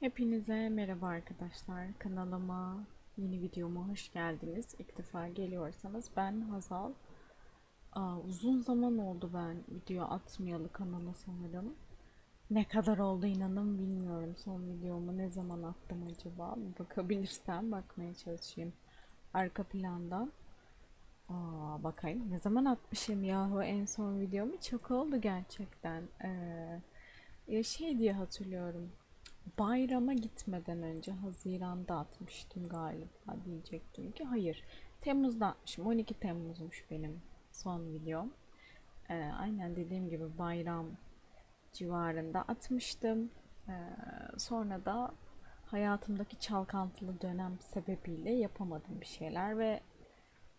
Hepinize merhaba arkadaşlar. Kanalıma, yeni videoma hoş geldiniz. İlk defa geliyorsanız ben Hazal. Aa, uzun zaman oldu ben video atmayalı kanala sanırım. Ne kadar oldu inanın bilmiyorum. Son videomu ne zaman attım acaba? Bakabilirsem bakmaya çalışayım. Arka planda. Aa, bakayım ne zaman atmışım yahu en son videomu çok oldu gerçekten. Ee, ya şey diye hatırlıyorum. Bayrama gitmeden önce Haziran'da atmıştım galiba diyecektim ki hayır. Temmuz'da atmışım. 12 Temmuz'muş benim son videom. Ee, aynen dediğim gibi bayram civarında atmıştım. Ee, sonra da hayatımdaki çalkantılı dönem sebebiyle yapamadım bir şeyler ve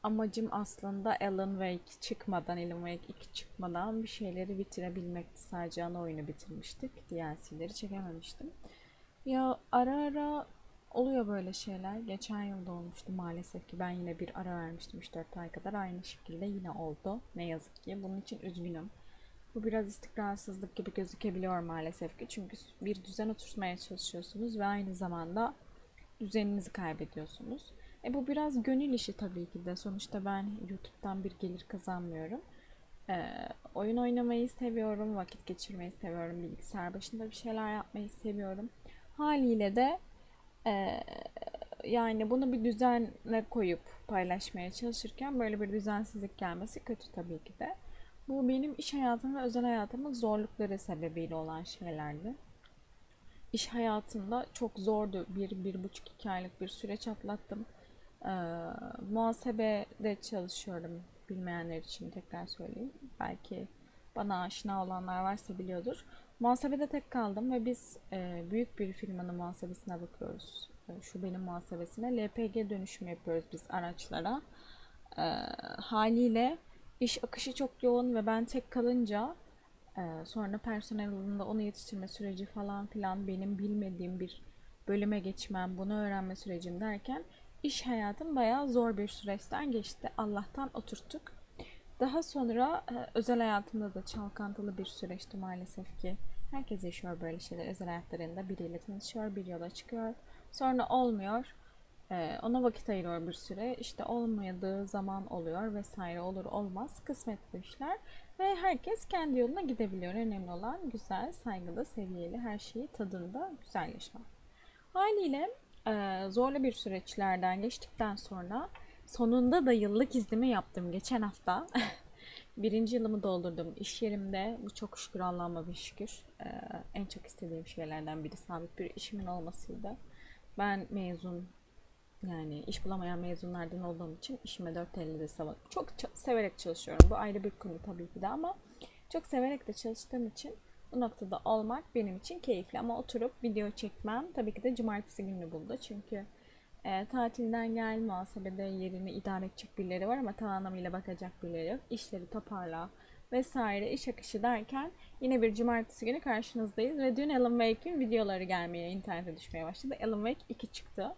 amacım aslında Alan Wake çıkmadan, Alan Wake 2 çıkmadan bir şeyleri bitirebilmekti. Sadece ana oyunu bitirmiştik. DLC'leri çekememiştim. Ya ara ara oluyor böyle şeyler. Geçen yılda olmuştu maalesef ki ben yine bir ara vermiştim 3-4 ay kadar. Aynı şekilde yine oldu. Ne yazık ki. Bunun için üzgünüm. Bu biraz istikrarsızlık gibi gözükebiliyor maalesef ki. Çünkü bir düzen oturtmaya çalışıyorsunuz ve aynı zamanda düzeninizi kaybediyorsunuz. E bu biraz gönül işi tabii ki de. Sonuçta ben YouTube'dan bir gelir kazanmıyorum. Ee, oyun oynamayı seviyorum, vakit geçirmeyi seviyorum, bilgisayar başında bir şeyler yapmayı seviyorum. Haliyle de e, yani bunu bir düzenle koyup paylaşmaya çalışırken böyle bir düzensizlik gelmesi kötü tabii ki de. Bu benim iş hayatım ve özel hayatımın zorlukları sebebiyle olan şeylerdi. İş hayatında çok zordu. Bir, bir buçuk iki aylık bir süreç atlattım. Ee, muhasebede çalışıyorum. Bilmeyenler için tekrar söyleyeyim. Belki bana aşina olanlar varsa biliyordur. Muhasebede tek kaldım ve biz e, büyük bir firmanın muhasebesine bakıyoruz. E, şu benim muhasebesine. LPG dönüşümü yapıyoruz biz araçlara. E, haliyle iş akışı çok yoğun ve ben tek kalınca e, sonra personel alımında onu yetiştirme süreci falan filan benim bilmediğim bir bölüme geçmem, bunu öğrenme sürecim derken iş hayatım bayağı zor bir süreçten geçti. Allah'tan oturttuk. Daha sonra e, özel hayatımda da çalkantılı bir süreçti maalesef ki. Herkes yaşıyor böyle şeyler özel hayatlarında. Biriyle tanışıyor, bir yola çıkıyor. Sonra olmuyor. E, ona vakit ayırıyor bir süre. İşte olmadığı zaman oluyor vesaire olur olmaz. Kısmet bu işler. Ve herkes kendi yoluna gidebiliyor. Önemli olan güzel, saygılı, seviyeli her şeyi tadında güzel yaşamak. Haliyle e, zorlu bir süreçlerden geçtikten sonra sonunda da yıllık iznimi yaptım geçen hafta. Birinci yılımı doldurdum iş yerimde. Bu çok şükür Allah'ıma bir şükür. E, en çok istediğim şeylerden biri sabit bir işimin olmasıydı. Ben mezun yani iş bulamayan mezunlardan olduğum için işime dört elle de sava- Çok severek çalışıyorum. Bu ayrı bir konu tabii ki de ama çok severek de çalıştığım için bu noktada olmak benim için keyifli. Ama oturup video çekmem tabii ki de cumartesi gününü buldu. Çünkü e, tatilden gel muhasebede yerini idare edecek birileri var ama tam anlamıyla bakacak birileri yok. İşleri toparla vesaire iş akışı derken yine bir cumartesi günü karşınızdayız. Ve dün Alan Wake'in videoları gelmeye, internete düşmeye başladı. Alan Wake 2 çıktı.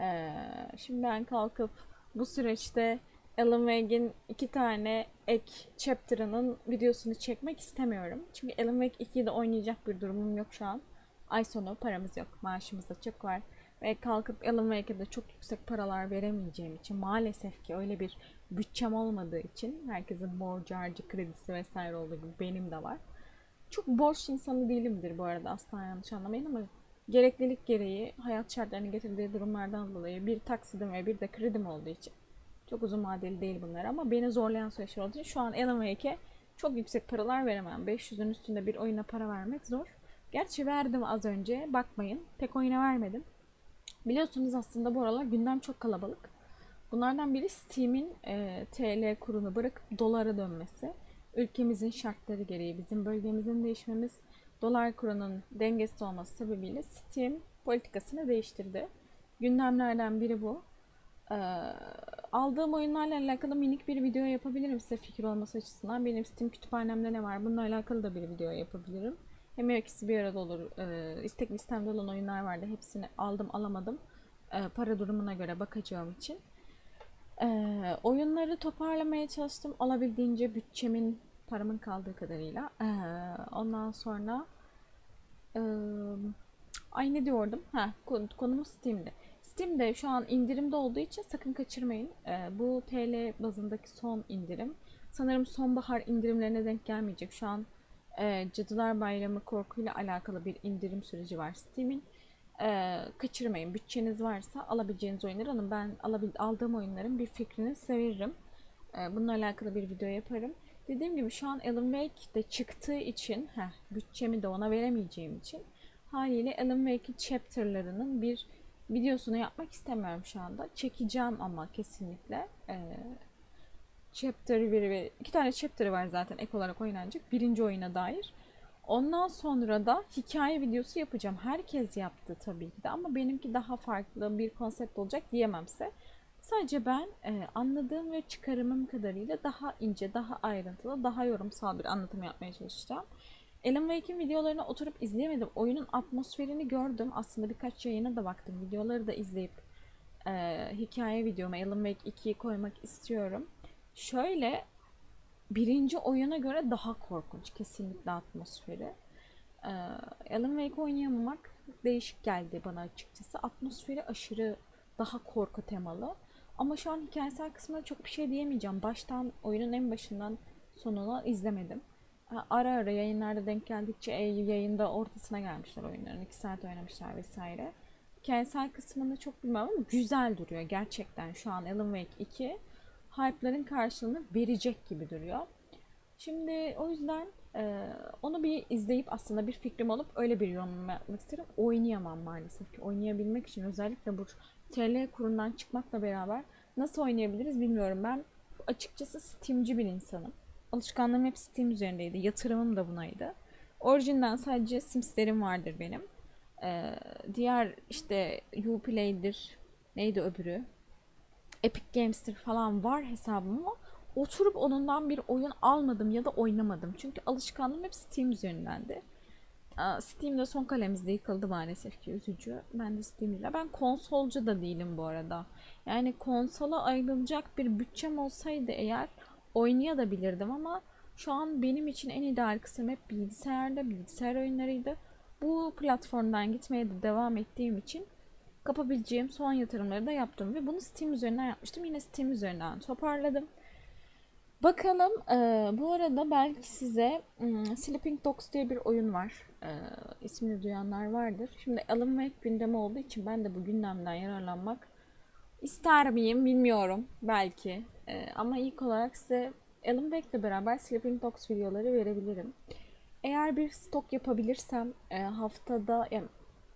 Ee, şimdi ben kalkıp bu süreçte Alan Wake'in iki tane ek chapter'ının videosunu çekmek istemiyorum. Çünkü Alan Wake 2'yi de oynayacak bir durumum yok şu an. Ay sonu paramız yok. Maaşımız da çok var. Ve kalkıp Alan Wake'e de çok yüksek paralar veremeyeceğim için maalesef ki öyle bir bütçem olmadığı için herkesin borcu harcı kredisi vesaire olduğu gibi benim de var. Çok borç insanı değilimdir bu arada asla yanlış anlamayın ama gereklilik gereği hayat şartlarını getirdiği durumlardan dolayı bir taksidim ve bir de kredim olduğu için çok uzun vadeli değil bunlar ama beni zorlayan süreçler olduğu için şu an Alan Wake'e çok yüksek paralar veremem. 500'ün üstünde bir oyuna para vermek zor. Gerçi verdim az önce. Bakmayın. Tek oyuna vermedim. Biliyorsunuz aslında bu aralar gündem çok kalabalık. Bunlardan biri Steam'in e, TL kurunu bırakıp dolara dönmesi. Ülkemizin şartları gereği bizim bölgemizin değişmemiz, dolar kurunun dengesiz olması sebebiyle Steam politikasını değiştirdi. Gündemlerden biri bu. Ee, aldığım oyunlarla alakalı minik bir video yapabilirim size fikir olması açısından. Benim Steam kütüphanemde ne var? Bununla alakalı da bir video yapabilirim. Hem ikisi bir arada olur. Ee, istek listemde olan oyunlar vardı. Hepsini aldım alamadım. Ee, para durumuna göre bakacağım için. Ee, oyunları toparlamaya çalıştım. Olabildiğince bütçemin, paramın kaldığı kadarıyla. Ee, ondan sonra Ay ne diyordum? Ha, konu- konumuz Steam'de. Steam'de şu an indirimde olduğu için sakın kaçırmayın. Ee, bu TL bazındaki son indirim. Sanırım sonbahar indirimlerine denk gelmeyecek. Şu an e, Cadılar Bayramı korkuyla alakalı bir indirim süreci var Steam'in. Ee, kaçırmayın. Bütçeniz varsa alabileceğiniz oyunları alın. Ben aldığım oyunların bir fikrini size veririm. Ee, bununla alakalı bir video yaparım. Dediğim gibi şu an Alan Wake de çıktığı için, heh, bütçemi de ona veremeyeceğim için haliyle Alan Wake'in chapter'larının bir videosunu yapmak istemiyorum şu anda. Çekeceğim ama kesinlikle. Ee, chapter 1 ve iki tane chapter'ı var zaten ek olarak oynanacak. Birinci oyuna dair. Ondan sonra da hikaye videosu yapacağım. Herkes yaptı tabii ki de ama benimki daha farklı bir konsept olacak diyememse. Sadece ben e, anladığım ve çıkarımım kadarıyla daha ince, daha ayrıntılı, daha yorumsal bir anlatım yapmaya çalışacağım. Alan Wake'in videolarını oturup izleyemedim. Oyunun atmosferini gördüm. Aslında birkaç yayına da baktım. Videoları da izleyip e, hikaye videoma Alan Wake 2'yi koymak istiyorum. Şöyle birinci oyuna göre daha korkunç kesinlikle atmosferi. Ee, Alan Wake oynayamamak değişik geldi bana açıkçası. Atmosferi aşırı daha korku temalı. Ama şu an hikayesel kısmına çok bir şey diyemeyeceğim. Baştan oyunun en başından sonuna izlemedim. Ara ara yayınlarda denk geldikçe yayında ortasına gelmişler oyunların. 2 saat oynamışlar vesaire. Hikayesel kısmını çok bilmem ama güzel duruyor gerçekten. Şu an Alan Wake 2 hype'ların karşılığını verecek gibi duruyor. Şimdi o yüzden e, onu bir izleyip aslında bir fikrim olup öyle bir yorum yapmak isterim. Oynayamam maalesef ki. Oynayabilmek için özellikle bu TL kurundan çıkmakla beraber nasıl oynayabiliriz bilmiyorum. Ben açıkçası Steam'ci bir insanım. Alışkanlığım hep Steam üzerindeydi. Yatırımım da bunaydı. Orijinden sadece Sims'lerim vardır benim. E, diğer işte Uplay'dir. Neydi öbürü? Epic Games'tir falan var hesabım ama oturup onundan bir oyun almadım ya da oynamadım. Çünkü alışkanlığım hep Steam üzerindendi. Steam'de son kalemizde yıkıldı maalesef ki üzücü. Ben de Steam'de. Ben konsolcu da değilim bu arada. Yani konsola ayrılacak bir bütçem olsaydı eğer oynayabilirdim ama şu an benim için en ideal kısım hep bilgisayarda, bilgisayar oyunlarıydı. Bu platformdan gitmeye de devam ettiğim için kapabileceğim son yatırımları da yaptım ve bunu Steam üzerinden yapmıştım. Yine Steam üzerinden toparladım. Bakalım e, bu arada belki size hmm, Sleeping Dogs diye bir oyun var. E, ismini duyanlar vardır. Şimdi Alan Wake olduğu için ben de bu gündemden yararlanmak ister miyim bilmiyorum belki. E, ama ilk olarak size Alan Wake ile beraber Sleeping Dogs videoları verebilirim. Eğer bir stok yapabilirsem e, haftada yani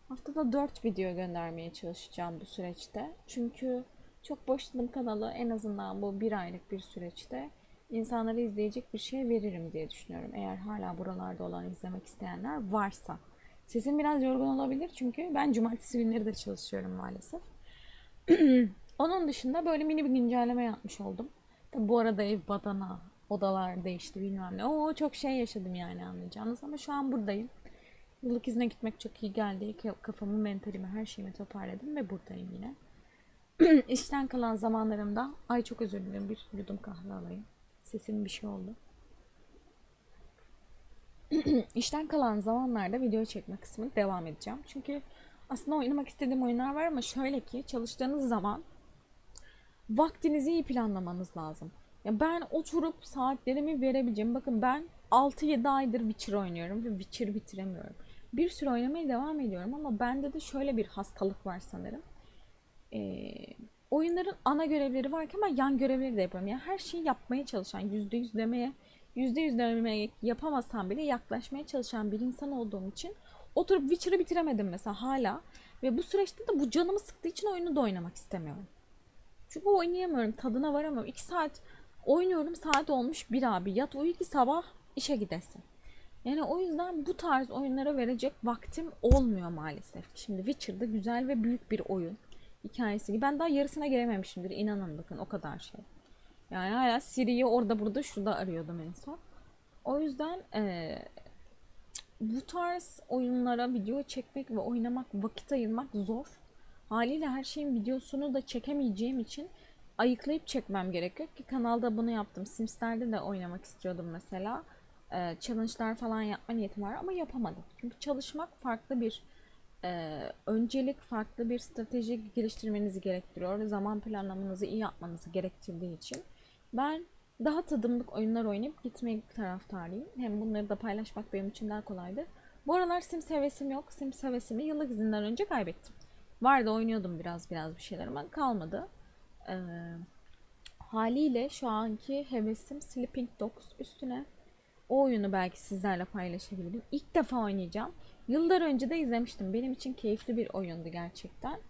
haftada 4 video göndermeye çalışacağım bu süreçte. Çünkü çok boşladım kanalı en azından bu bir aylık bir süreçte insanlara izleyecek bir şey veririm diye düşünüyorum. Eğer hala buralarda olan izlemek isteyenler varsa. Sesim biraz yorgun olabilir çünkü ben cumartesi günleri de çalışıyorum maalesef. Onun dışında böyle mini bir güncelleme yapmış oldum. Tabi bu arada ev badana, odalar değişti bilmem ne. Oo çok şey yaşadım yani anlayacağınız ama şu an buradayım. Yıllık izne gitmek çok iyi geldi. Kafamı, mentalimi, her şeyimi toparladım ve buradayım yine. İşten kalan zamanlarımda, ay çok özür dilerim bir yudum kahve alayım. Sesim bir şey oldu. İşten kalan zamanlarda video çekme kısmını devam edeceğim. Çünkü aslında oynamak istediğim oyunlar var ama şöyle ki çalıştığınız zaman vaktinizi iyi planlamanız lazım. Ya ben oturup saatlerimi verebileceğim. Bakın ben 6-7 aydır Witcher oynuyorum ve Witcher bitiremiyorum. Bir süre oynamaya devam ediyorum ama bende de şöyle bir hastalık var sanırım. Ee, oyunların ana görevleri varken ben yan görevleri de yapıyorum. Yani her şeyi yapmaya çalışan, yüzde yüz demeye, yüzde yüz demeye yapamasam bile yaklaşmaya çalışan bir insan olduğum için oturup Witcher'ı bitiremedim mesela hala. Ve bu süreçte de bu canımı sıktığı için oyunu da oynamak istemiyorum. Çünkü oynayamıyorum, tadına varamıyorum. 2 saat oynuyorum, saat olmuş bir abi. Yat uyu ki sabah işe gidesin. Yani o yüzden bu tarz oyunlara verecek vaktim olmuyor maalesef. Şimdi Witcher'da güzel ve büyük bir oyun hikayesi gibi. Ben daha yarısına gelememişimdir. İnanın bakın o kadar şey. Yani hala Siri'yi orada burada şurada arıyordum en son. O yüzden ee, bu tarz oyunlara video çekmek ve oynamak, vakit ayırmak zor. Haliyle her şeyin videosunu da çekemeyeceğim için ayıklayıp çekmem gerekiyor ki kanalda bunu yaptım. Sims'lerde de oynamak istiyordum mesela. Ee, challenge'lar falan yapma niyetim var ama yapamadım. Çünkü çalışmak farklı bir e, öncelik farklı bir strateji geliştirmenizi gerektiriyor. Zaman planlamanızı iyi yapmanızı gerektirdiği için ben daha tadımlık oyunlar oynayıp gitmek taraftarıyım. Hem bunları da paylaşmak benim için daha kolaydır. Bu aralar Sims hevesim yok. Sims hevesimi yıllık izinden önce kaybettim. Vardı oynuyordum biraz biraz bir şeyler ama kalmadı. Ee, haliyle şu anki hevesim Sleeping Dogs üstüne. O oyunu belki sizlerle paylaşabilirim. İlk defa oynayacağım. Yıllar önce de izlemiştim. Benim için keyifli bir oyundu gerçekten.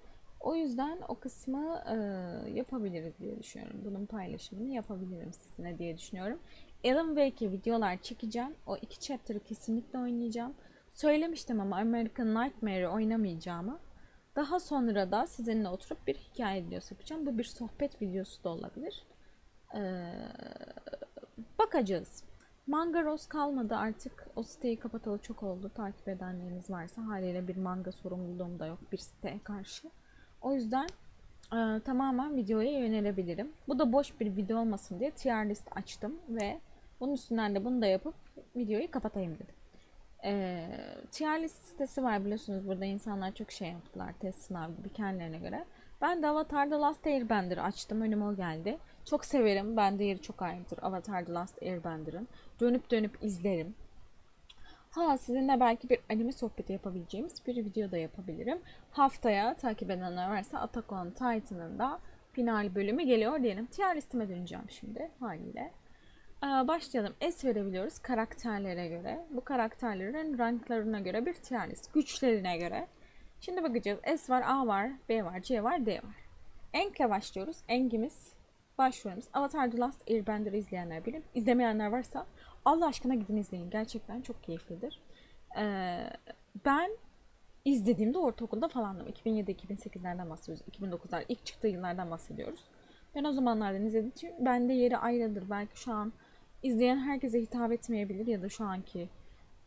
O yüzden o kısmı e, yapabiliriz diye düşünüyorum. Bunun paylaşımını yapabilirim sizinle diye düşünüyorum. Alan Wake'e videolar çekeceğim. O iki chapter'ı kesinlikle oynayacağım. Söylemiştim ama American Nightmare'ı oynamayacağımı. Daha sonra da sizinle oturup bir hikaye videosu yapacağım. Bu bir sohbet videosu da olabilir. Ee, bakacağız. Manga Rose kalmadı artık. O siteyi kapatalı çok oldu. Takip edenleriniz varsa haliyle bir manga sorumluluğum da yok bir siteye karşı. O yüzden e, tamamen videoya yönelebilirim. Bu da boş bir video olmasın diye tier list açtım ve bunun üstünden de bunu da yapıp videoyu kapatayım dedim. E, tier list sitesi var biliyorsunuz burada insanlar çok şey yaptılar test sınav gibi kendilerine göre. Ben de Avatar The Last Airbender açtım önüme o geldi. Çok severim. Bende yeri çok ayrıdır Avatar The Last Airbender'ın. Dönüp dönüp izlerim. Ha sizinle belki bir anime sohbeti yapabileceğimiz bir video da yapabilirim. Haftaya takip edenler varsa Attack on Titan'ın da final bölümü geliyor diyelim. Tier listime döneceğim şimdi haliyle. Ee, başlayalım. S verebiliyoruz karakterlere göre. Bu karakterlerin ranklarına göre bir tier list. Güçlerine göre. Şimdi bakacağız. S var, A var, B var, C var, D var. Enk'le başlıyoruz. Enk'imiz başvuruyoruz. Avatar The Last Airbender'ı izleyenler bilir. İzlemeyenler varsa Allah aşkına gidin izleyin. Gerçekten çok keyiflidir. Ee, ben izlediğimde ortaokulda falandım. 2007-2008'lerden bahsediyoruz. 2009'lar ilk çıktığı yıllardan bahsediyoruz. Ben o zamanlardan izlediğim için bende yeri ayrıdır. Belki şu an izleyen herkese hitap etmeyebilir ya da şu anki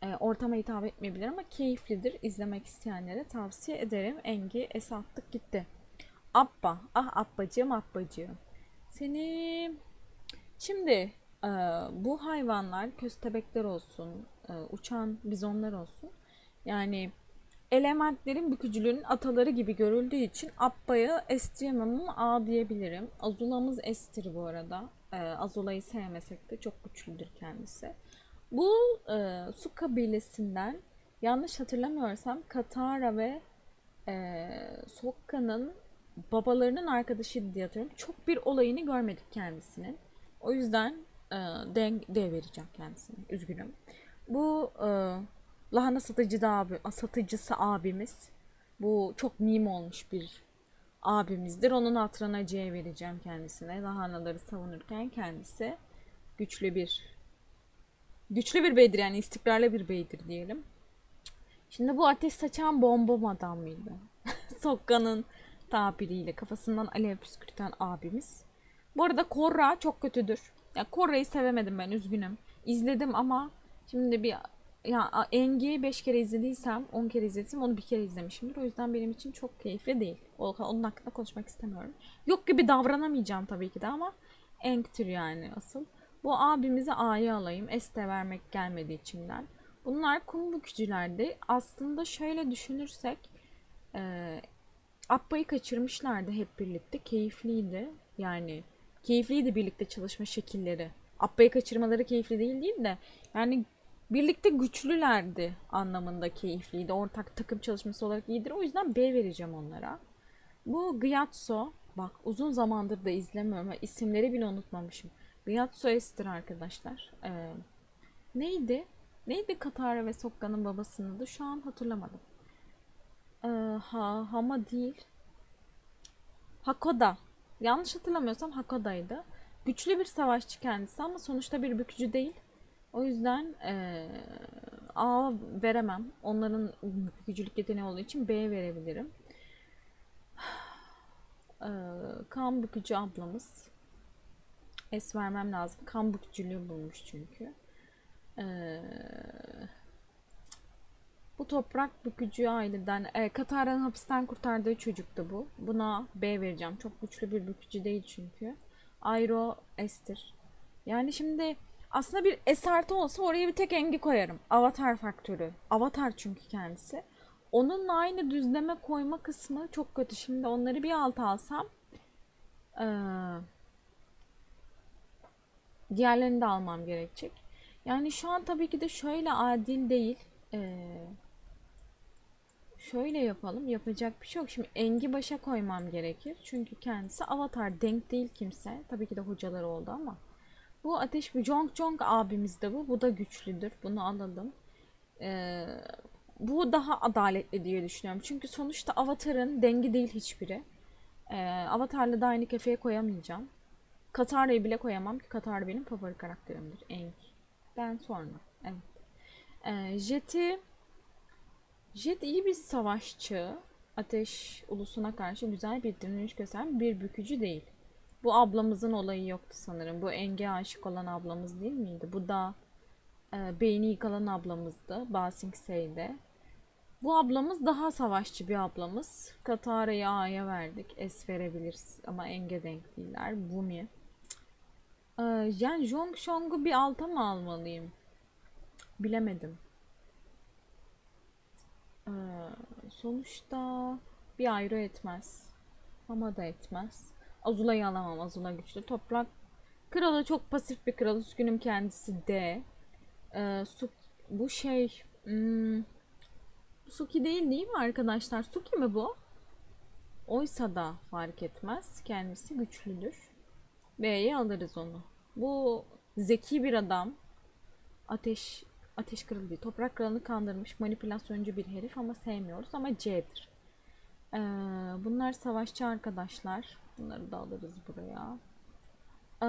e, ortama hitap etmeyebilir ama keyiflidir. İzlemek isteyenlere tavsiye ederim. Engi es attık gitti. Abba. Ah abbacığım abbacığım. Seni şimdi bu hayvanlar köstebekler olsun, e, uçan bizonlar olsun. Yani elementlerin bükücülüğünün ataları gibi görüldüğü için Abba'yı estiremem ama A diyebilirim. Azula'mız estir bu arada. E, Azula'yı sevmesek de çok güçlüdür kendisi. Bu e, su kabilesinden yanlış hatırlamıyorsam Katara ve e, Sokka'nın babalarının arkadaşıydı diye hatırlıyorum. Çok bir olayını görmedik kendisinin. O yüzden e, D, D vereceğim kendisine. Üzgünüm. Bu e, lahana satıcı da abi, satıcısı abimiz. Bu çok meme olmuş bir abimizdir. Onun hatırına C vereceğim kendisine. Lahanaları savunurken kendisi güçlü bir güçlü bir beydir yani istikrarlı bir beydir diyelim. Şimdi bu ateş saçan bombom adam mıydı? Sokka'nın tabiriyle kafasından alev püskürten abimiz. Bu arada Korra çok kötüdür. Ya Korra'yı sevemedim ben üzgünüm. İzledim ama şimdi bir ya Engi'yi 5 kere izlediysem 10 kere izledim onu bir kere izlemişimdir. O yüzden benim için çok keyifli değil. Onun hakkında konuşmak istemiyorum. Yok gibi davranamayacağım tabii ki de ama Eng'tir yani asıl. Bu abimize A'yı alayım. S de vermek gelmedi içimden. Bunlar kum bükücülerdi. Aslında şöyle düşünürsek e, Abba'yı kaçırmışlardı hep birlikte. Keyifliydi. Yani keyifliydi birlikte çalışma şekilleri. Abba'yı kaçırmaları keyifli değil değil de yani birlikte güçlülerdi anlamında keyifliydi. Ortak takım çalışması olarak iyidir. O yüzden B vereceğim onlara. Bu Gyatso bak uzun zamandır da izlemiyorum. isimleri bile unutmamışım. Gyatso Esther arkadaşlar. Ee, neydi? Neydi Katara ve Sokka'nın babasının adı? Şu an hatırlamadım. Ee, ha, Hama değil. Hakoda. Yanlış hatırlamıyorsam Hakoda'ydı. Güçlü bir savaşçı kendisi ama sonuçta bir bükücü değil. O yüzden ee, A veremem. Onların gücülük yeteneği olduğu için B verebilirim. Ee, kan bükücü ablamız. S vermem lazım. Kan bükücülüğü bulmuş çünkü. Ee, bu toprak bükücü aileden e, Katara'nın hapisten kurtardığı çocuktu bu. Buna B vereceğim. Çok güçlü bir bükücü değil çünkü. Airo Esther. Yani şimdi aslında bir S artı olsa oraya bir tek engi koyarım. Avatar faktörü. Avatar çünkü kendisi. Onunla aynı düzleme koyma kısmı çok kötü. Şimdi onları bir alta alsam eee, diğerlerini de almam gerekecek. Yani şu an tabii ki de şöyle adil değil. Eee, şöyle yapalım. Yapacak bir şey yok. Şimdi Engi başa koymam gerekir. Çünkü kendisi avatar. Denk değil kimse. Tabii ki de hocaları oldu ama. Bu ateş bir Jong Jong abimiz de bu. Bu da güçlüdür. Bunu alalım. Ee, bu daha adaletli diye düşünüyorum. Çünkü sonuçta Avatar'ın dengi değil hiçbiri. Ee, Avatar'la da aynı kefeye koyamayacağım. Katara'yı bile koyamam ki Katara benim favori karakterimdir. Aang'den sonra. Evet. Ee, Jet'i Jet iyi bir savaşçı. Ateş ulusuna karşı güzel bir direniş gösteren bir bükücü değil. Bu ablamızın olayı yoktu sanırım. Bu Enge aşık olan ablamız değil miydi? Bu da e, beyni yıkalan ablamızdı. Basing Sey'de. Bu ablamız daha savaşçı bir ablamız. Katara'yı A'ya verdik. Es verebiliriz. Ama Enge denk değiller. Bumi. Ee, yani Jong Shong'u bir alta mı almalıyım? Bilemedim. Ee, sonuçta bir ayrı etmez. Ama da etmez. Azula'yı alamam. Azula güçlü. Toprak kralı çok pasif bir kral. Üzgünüm kendisi de. Ee, su, bu şey hmm, Suki değil değil mi arkadaşlar? Suki mi bu? Oysa da fark etmez. Kendisi güçlüdür. B'ye alırız onu. Bu zeki bir adam. Ateş ateş kralı değil. Toprak kralını kandırmış manipülasyoncu bir herif ama sevmiyoruz ama C'dir. Ee, bunlar savaşçı arkadaşlar. Bunları da alırız buraya. Ee,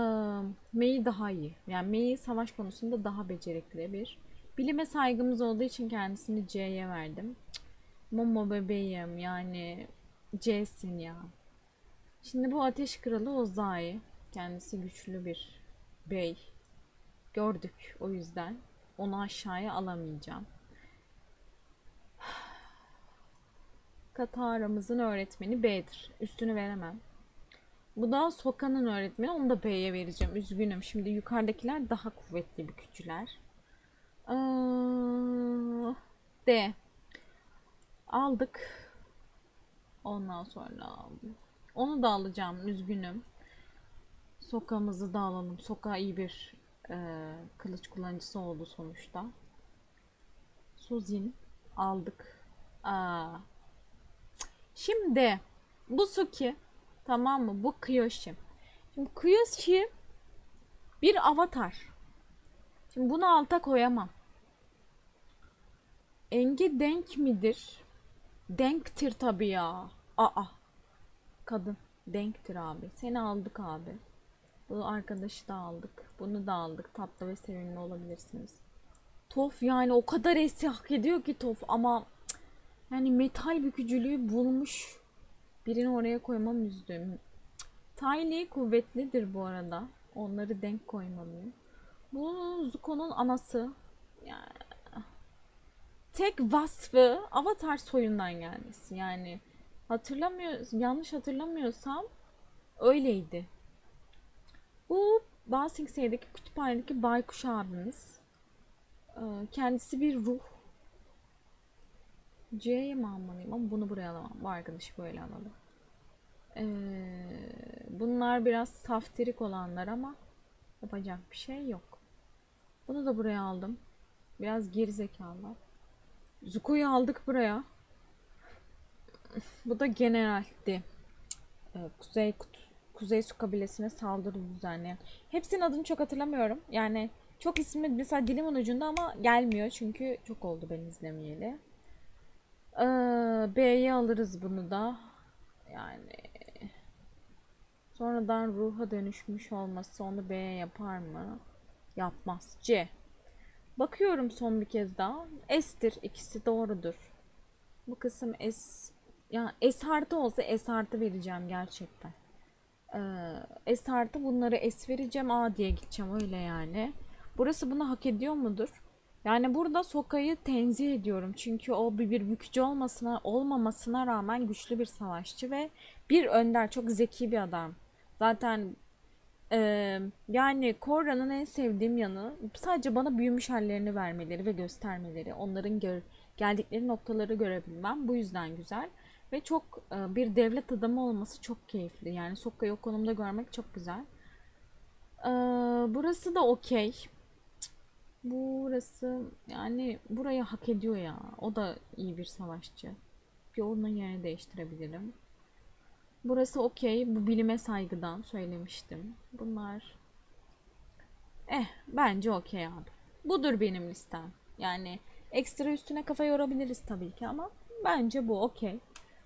Mei daha iyi. Yani Mei savaş konusunda daha becerikli bir. Bilime saygımız olduğu için kendisini C'ye verdim. Momo bebeğim yani C'sin ya. Şimdi bu ateş kralı Ozai. Kendisi güçlü bir bey. Gördük o yüzden. Onu aşağıya alamayacağım. Katara'mızın öğretmeni B'dir. Üstünü veremem. Bu da Soka'nın öğretmeni. Onu da B'ye vereceğim. Üzgünüm. Şimdi yukarıdakiler daha kuvvetli bükücüler. Ee, D. Aldık. Ondan sonra onu da alacağım. Üzgünüm. Soka'mızı da alalım. Soka iyi bir e, kılıç kullanıcısı oldu sonuçta. Suzin aldık. Aa. Şimdi bu Suki tamam mı? Bu Kyoshi. Şimdi Kyoshi bir avatar. Şimdi bunu alta koyamam. Engi denk midir? Denktir tabii ya. Aa. Kadın. Denktir abi. Seni aldık abi. Bu arkadaşı da aldık. Bunu da aldık. Tatlı ve sevimli olabilirsiniz. Tof yani o kadar esi hak ediyor ki Tof ama yani metal bükücülüğü bulmuş. Birini oraya koymam üzdüm. Tiny kuvvetlidir bu arada. Onları denk koymalıyım. Bu Zuko'nun anası. Yani tek vasfı Avatar soyundan gelmesi. Yani hatırlamıyor yanlış hatırlamıyorsam öyleydi. Bu Basing Say'daki kütüphanedeki Baykuş abimiz. Ee, Kendisi bir ruh. C'ye mi almalıyım ama bunu buraya alamam. Bu arkadaşı böyle alalım. Ee, bunlar biraz saftirik olanlar ama yapacak bir şey yok. Bunu da buraya aldım. Biraz gerizekalılar. Zuko'yu aldık buraya. Bu da generaldi. Ee, Kuzey Kutu Kuzey Su kabilesine saldırı düzenleyen. Hepsinin adını çok hatırlamıyorum. Yani çok ismi mesela dilimin ucunda ama gelmiyor çünkü çok oldu ben izlemeyeli. Ee, B'ye alırız bunu da. Yani sonradan ruha dönüşmüş olması onu B'ye yapar mı? Yapmaz. C. Bakıyorum son bir kez daha. S'tir. ikisi doğrudur. Bu kısım S ya S artı olsa S artı vereceğim gerçekten. Ee, S bunları S vereceğim A diye gideceğim öyle yani. Burası bunu hak ediyor mudur? Yani burada Soka'yı tenzih ediyorum. Çünkü o bir, bir bükücü olmasına, olmamasına rağmen güçlü bir savaşçı ve bir önder. Çok zeki bir adam. Zaten e, yani Korra'nın en sevdiğim yanı sadece bana büyümüş hallerini vermeleri ve göstermeleri. Onların gör, geldikleri noktaları görebilmem bu yüzden güzel. Ve çok e, bir devlet adamı olması çok keyifli. Yani Sokka'yı o konumda görmek çok güzel. Ee, burası da okey. Burası yani burayı hak ediyor ya. O da iyi bir savaşçı. Bir onun yerini değiştirebilirim. Burası okey. Bu bilime saygıdan söylemiştim. Bunlar eh bence okey abi. Budur benim listem. Yani ekstra üstüne kafa yorabiliriz tabii ki ama bence bu okey.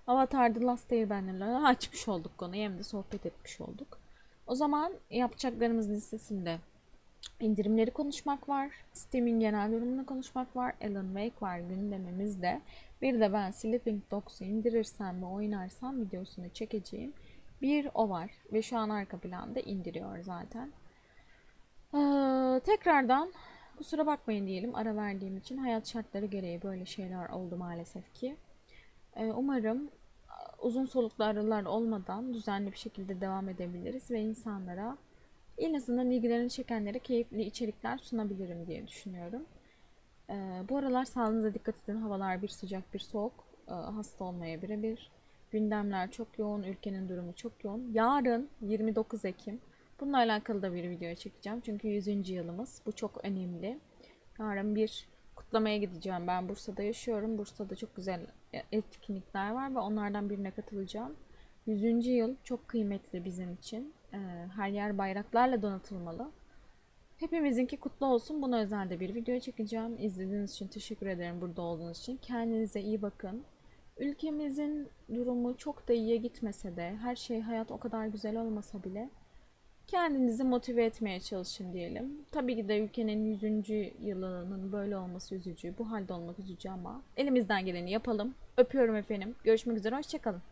Avatar The Last Airbender'la açmış olduk konuyu hem de sohbet etmiş olduk. O zaman yapacaklarımız listesinde indirimleri konuşmak var. Steam'in genel durumunu konuşmak var. Alan Wake var gündemimizde. Bir de ben Sleeping Dogs'u indirirsem ve oynarsam videosunu çekeceğim. Bir o var ve şu an arka planda indiriyor zaten. Ee, tekrardan kusura bakmayın diyelim ara verdiğim için hayat şartları gereği böyle şeyler oldu maalesef ki. Ee, umarım uzun soluklu aralar olmadan düzenli bir şekilde devam edebiliriz ve insanlara en azından ilgilerini çekenlere keyifli içerikler sunabilirim diye düşünüyorum. Ee, bu aralar sağlığınıza dikkat edin. Havalar bir sıcak bir soğuk. Ee, hasta olmaya birebir. Gündemler çok yoğun. Ülkenin durumu çok yoğun. Yarın 29 Ekim. Bununla alakalı da bir video çekeceğim. Çünkü 100. yılımız. Bu çok önemli. Yarın bir kutlamaya gideceğim. Ben Bursa'da yaşıyorum. Bursa'da çok güzel etkinlikler var ve onlardan birine katılacağım. 100. yıl çok kıymetli bizim için. Ee, Her yer bayraklarla donatılmalı. Hepimizinki kutlu olsun. Buna özel de bir video çekeceğim. İzlediğiniz için teşekkür ederim burada olduğunuz için. Kendinize iyi bakın. Ülkemizin durumu çok da iyiye gitmese de, her şey hayat o kadar güzel olmasa bile kendinizi motive etmeye çalışın diyelim. Tabii ki de ülkenin 100. yılının böyle olması üzücü, bu halde olmak üzücü ama elimizden geleni yapalım. Öpüyorum efendim. Görüşmek üzere, hoşçakalın.